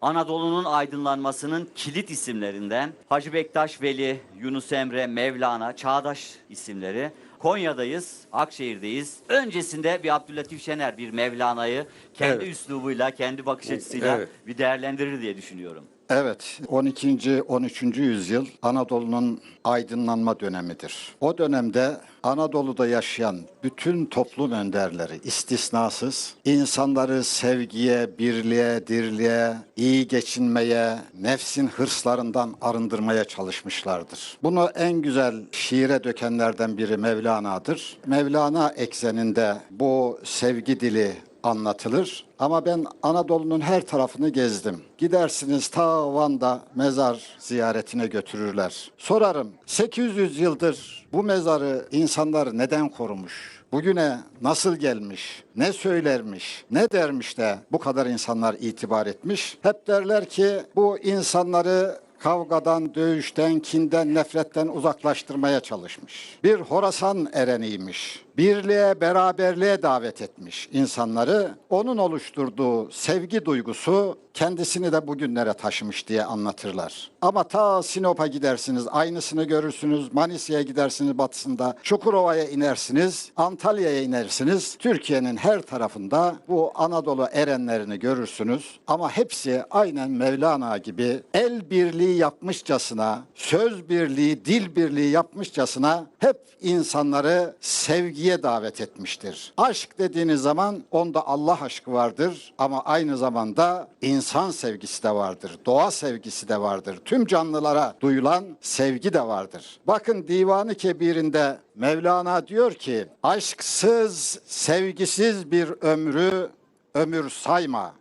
Anadolu'nun aydınlanmasının kilit isimlerinden Hacı Bektaş Veli, Yunus Emre, Mevlana, Çağdaş isimleri. Konya'dayız, Akşehir'deyiz. Öncesinde bir Abdülatif Şener bir Mevlana'yı kendi Evet. üslubuyla, kendi bakış açısıyla Evet. bir değerlendirir diye düşünüyorum. Evet, 12. 13. yüzyıl Anadolu'nun aydınlanma dönemidir. O dönemde Anadolu'da yaşayan bütün toplum önderleri istisnasız insanları sevgiye, birliğe, dirliğe, iyi geçinmeye, nefsin hırslarından arındırmaya çalışmışlardır. Bunu en güzel şiire dökenlerden biri Mevlana'dır. Mevlana ekseninde bu sevgi dili anlatılır. Ama ben Anadolu'nun her tarafını gezdim. Gidersiniz ta Van'da mezar ziyaretine götürürler. Sorarım 800 yıldır bu mezarı insanlar neden korumuş? Bugüne nasıl gelmiş? Ne söylermiş? Ne dermiş de bu kadar insanlar itibar etmiş? Hep derler ki bu insanları kavgadan, dövüşten, kinden, nefretten uzaklaştırmaya çalışmış. Bir Horasan ereniymiş. Birliğe, beraberliğe davet etmiş insanları. Onun oluşturduğu sevgi duygusu kendisini de bugünlere taşımış diye anlatırlar. Ama ta Sinop'a gidersiniz, aynısını görürsünüz. Manisa'ya gidersiniz batısında. Çukurova'ya inersiniz, Antalya'ya inersiniz. Türkiye'nin her tarafında bu Anadolu erenlerini görürsünüz. Ama hepsi aynen Mevlana gibi el birliği yapmışçasına, söz birliği, dil birliği yapmışçasına hep insanları sevgiye davet etmiştir. Aşk dediğiniz zaman onda Allah aşkı vardır ama aynı zamanda insan sevgisi de vardır. Doğa sevgisi de vardır. Tüm canlılara duyulan sevgi de vardır. Bakın Divanı Kebir'inde Mevlana diyor ki aşksız, sevgisiz bir ömrü ömür sayma.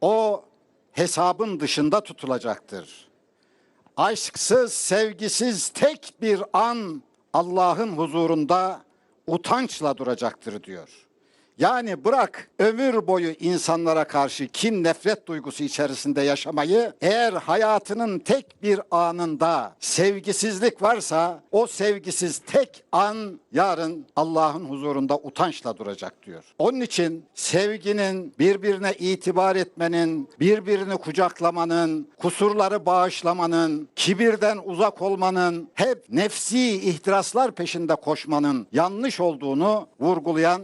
O hesabın dışında tutulacaktır. Aşksız, sevgisiz tek bir an Allah'ın huzurunda utançla duracaktır diyor. Yani bırak ömür boyu insanlara karşı kin nefret duygusu içerisinde yaşamayı eğer hayatının tek bir anında sevgisizlik varsa o sevgisiz tek an yarın Allah'ın huzurunda utançla duracak diyor. Onun için sevginin birbirine itibar etmenin, birbirini kucaklamanın, kusurları bağışlamanın, kibirden uzak olmanın, hep nefsi ihtiraslar peşinde koşmanın yanlış olduğunu vurgulayan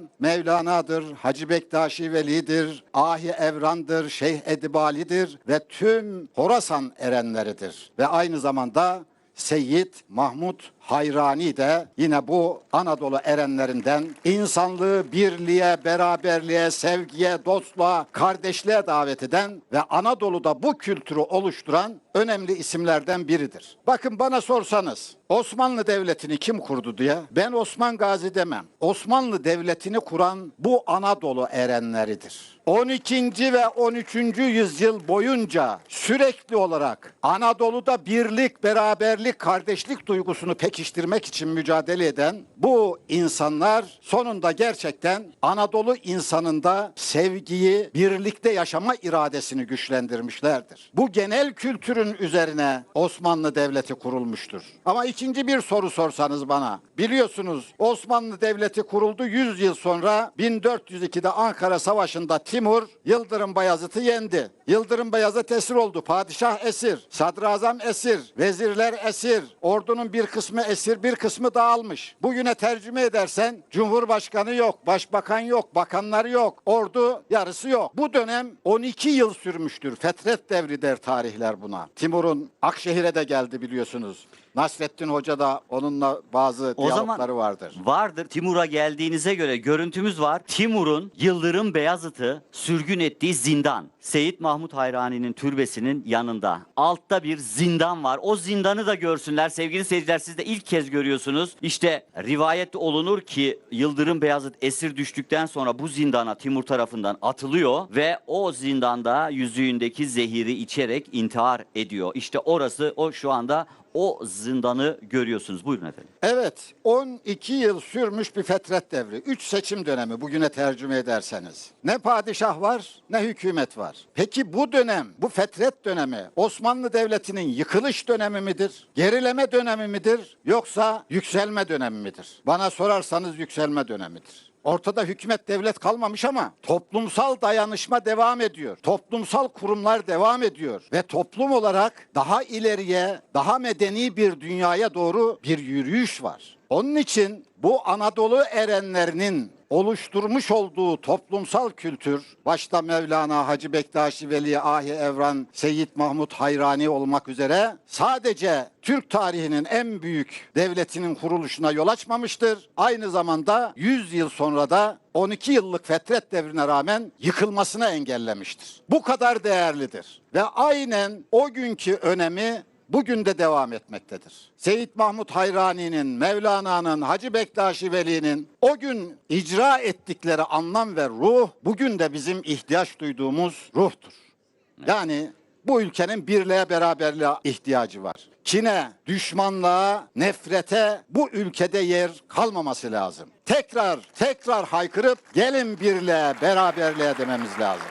Mevlana'dır, Hacı Bektaşi Veli'dir, Ahi Evran'dır, Şeyh Edibali'dir ve tüm Horasan erenleridir. Ve aynı zamanda Seyyid Mahmud Hayrani de yine bu Anadolu erenlerinden insanlığı birliğe, beraberliğe, sevgiye, dostluğa, kardeşliğe davet eden ve Anadolu'da bu kültürü oluşturan önemli isimlerden biridir. Bakın bana sorsanız Osmanlı Devleti'ni kim kurdu diye ben Osman Gazi demem. Osmanlı Devleti'ni kuran bu Anadolu erenleridir. 12. ve 13. yüzyıl boyunca sürekli olarak Anadolu'da birlik, beraberlik, kardeşlik duygusunu pekiştirmek için mücadele eden bu insanlar sonunda gerçekten Anadolu insanında sevgiyi, birlikte yaşama iradesini güçlendirmişlerdir. Bu genel kültürün üzerine Osmanlı Devleti kurulmuştur. Ama ikinci bir soru sorsanız bana, biliyorsunuz Osmanlı Devleti kuruldu 100 yıl sonra 1402'de Ankara Savaşı'nda Timur Yıldırım Bayezid'i yendi. Yıldırım Bayezid esir oldu. Padişah esir, sadrazam esir, vezirler esir, ordunun bir kısmı esir, bir kısmı dağılmış. Bugüne tercüme edersen Cumhurbaşkanı yok, başbakan yok, bakanları yok, ordu yarısı yok. Bu dönem 12 yıl sürmüştür. Fetret devri der tarihler buna. Timur'un Akşehir'e de geldi biliyorsunuz. Nasrettin Hoca da onunla bazı O zaman diyalogları vardır. Vardır. Timur'a geldiğinize göre görüntümüz var. Timur'un Yıldırım Beyazıt'ı sürgün ettiği zindan. Seyit Mahmut Hayrani'nin türbesinin yanında. Altta bir zindan var. O zindanı da görsünler. Sevgili seyirciler siz de ilk kez görüyorsunuz. İşte rivayet olunur ki Yıldırım Beyazıt esir düştükten sonra bu zindana Timur tarafından atılıyor ve o zindanda yüzüğündeki zehiri içerek intihar ediyor. İşte orası o şu anda o zindanı görüyorsunuz. Buyurun efendim. Evet, 12 yıl sürmüş bir fetret devri. 3 seçim dönemi bugüne tercüme ederseniz. Ne padişah var, ne hükümet var. Peki bu dönem, bu fetret dönemi Osmanlı Devleti'nin yıkılış dönemi midir? Gerileme dönemi midir? Yoksa yükselme dönemi midir? Bana sorarsanız yükselme dönemidir. Ortada hükümet devlet kalmamış ama toplumsal dayanışma devam ediyor. Toplumsal kurumlar devam ediyor ve toplum olarak daha ileriye, daha medeni bir dünyaya doğru bir yürüyüş var. Onun için bu Anadolu erenlerinin oluşturmuş olduğu toplumsal kültür, başta Mevlana, Hacı Bektaşi Veli, Ahi Evran, Seyyid Mahmut Hayrani olmak üzere sadece Türk tarihinin en büyük devletinin kuruluşuna yol açmamıştır. Aynı zamanda 100 yıl sonra da 12 yıllık fetret devrine rağmen yıkılmasını engellemiştir. Bu kadar değerlidir ve aynen o günkü önemi bugün de devam etmektedir. Seyit Mahmut Hayrani'nin, Mevlana'nın, Hacı Bektaşi Veli'nin o gün icra ettikleri anlam ve ruh bugün de bizim ihtiyaç duyduğumuz ruhtur. Yani bu ülkenin birliğe beraberliğe ihtiyacı var. Kine, düşmanlığa, nefrete bu ülkede yer kalmaması lazım. Tekrar tekrar haykırıp gelin birliğe, beraberliğe dememiz lazım.